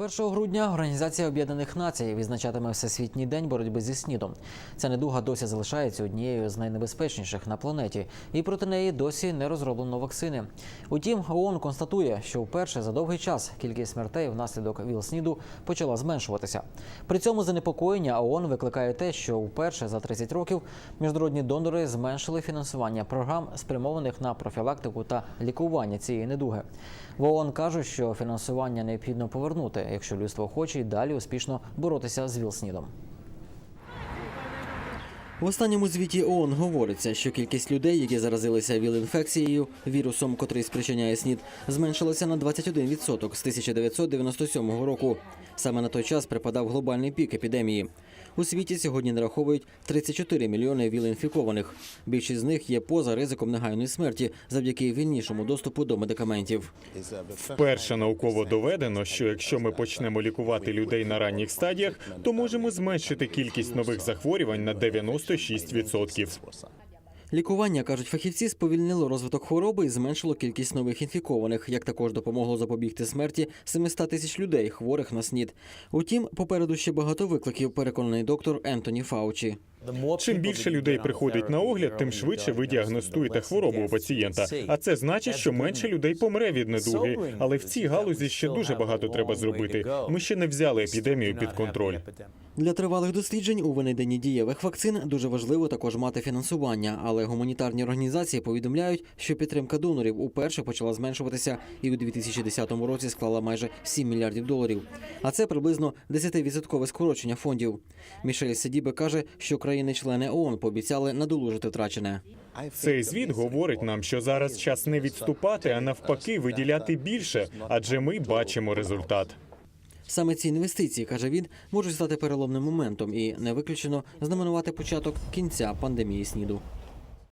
1 грудня Організація Об'єднаних Націй відзначатиме Всесвітній день боротьби зі снідом. Ця недуга досі залишається однією з найнебезпечніших на планеті, і проти неї досі не розроблено вакцини. Утім, ООН констатує, що вперше за довгий час кількість смертей внаслідок ВІЛ-СНІДу почала зменшуватися. При цьому занепокоєння ООН викликає те, що вперше за 30 років міжнародні донори зменшили фінансування програм, спрямованих на профілактику та лікування цієї недуги. В ООН кажуть, що фінансування необхідно повернути, якщо людство хоче й далі успішно боротися з ВІЛ-СНІДом. В останньому звіті ООН говориться, що кількість людей, які заразилися ВІЛ-інфекцією, вірусом, котрий спричиняє СНІД, зменшилася на 21% з 1997 року. Саме на той час припадав глобальний пік епідемії. У світі сьогодні нараховують 34 мільйони ВІЛ-інфікованих. Більшість з них є поза ризиком негайної смерті завдяки вільнішому доступу до медикаментів. Вперше науково доведено, що якщо ми почнемо лікувати людей на ранніх стадіях, то можемо зменшити кількість нових захворювань на 96%. Лікування, кажуть фахівці, сповільнило розвиток хвороби і зменшило кількість нових інфікованих, як також допомогло запобігти смерті 700 тисяч людей, хворих на СНІД. Утім, попереду ще багато викликів, переконаний доктор Ентоні Фаучі. Чим більше людей приходить на огляд, тим швидше ви діагностуєте хворобу у пацієнта. А це значить, що менше людей помре від недуги. Але в цій галузі ще дуже багато треба зробити. Ми ще не взяли епідемію під контроль. Для тривалих досліджень у винайденні дієвих вакцин дуже важливо також мати фінансування, але гуманітарні організації повідомляють, що підтримка донорів уперше почала зменшуватися і у 2010 році склала майже 7 мільярдів доларів. А це приблизно 10% скорочення фондів. Мішель Седібе каже, що країни-члени ООН пообіцяли надолужити втрачене. Цей звіт говорить нам, що зараз час не відступати, а навпаки, виділяти більше, адже ми бачимо результат. Саме ці інвестиції, каже він, можуть стати переломним моментом і не виключено знаменувати початок кінця пандемії СНІДу.